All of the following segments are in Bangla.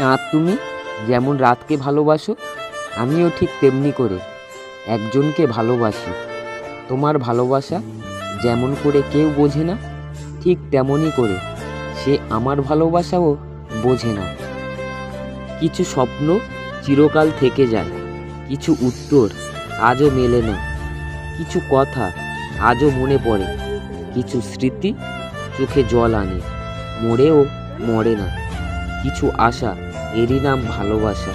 চাঁদ তুমি যেমন রাতকে ভালোবাসো, আমিও ঠিক তেমনি করে একজনকে ভালোবাসি। তোমার ভালোবাসা যেমন করে কেউ বোঝে না, ঠিক তেমনই করে সে আমার ভালোবাসাও বোঝে না। কিছু স্বপ্ন চিরকাল থেকে যায়, কিছু উত্তর আজও মেলে না, কিছু কথা আজও মনে পড়ে, কিছু স্মৃতি চোখে জল আনে, মরেও মরে না। কিছু আশা, এরই নাম ভালোবাসা।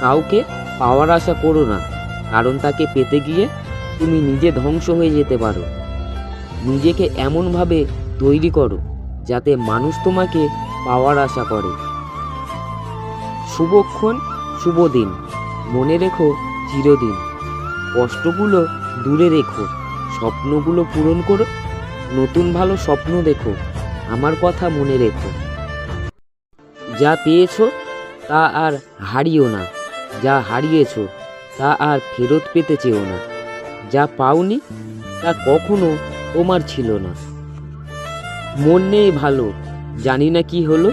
কাউকে পাওয়ার আশা করো না, কারণ তাকে পেতে গিয়ে তুমি নিজে ধ্বংস হয়ে যেতে পারো। নিজেকে এমনভাবে তৈরি করো, যাতে মানুষ তোমাকে পাওয়ার আশা করে। শুভক্ষণ, শুভ দিন। মনে রেখো, চিরদিন। কষ্টগুলো দূরে রেখো, স্বপ্নগুলো পূরণ করো, নতুন ভালো স্বপ্ন দেখো, আমার কথা মনে রেখো। যা পেয়েছ তা আর হারিও না। যা হারিয়েছো তা আর ফেরত পেতে চেও না। যা পাওনি তা কখনো তোমার ছিল না। মন নেই ভালো, জানি না কি হলো,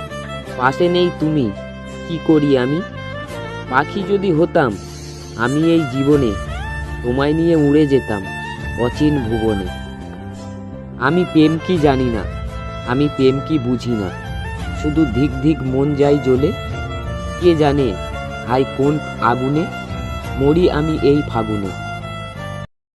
পাশে নেই তুমি, কি করি আমি? পাখি যদি হতাম, আমি এই জীবনে তোমায় নিয়ে উড়ে যেতাম অচিন ভুবনে। আমি প্রেম কি জানি না, আমি প্রেম কি বুঝি না। শুধু ধিক ধিক মন যাই জ্বলে, কে জানে হাই কোন আগুনে? মরি আমি এই ফাগুনে।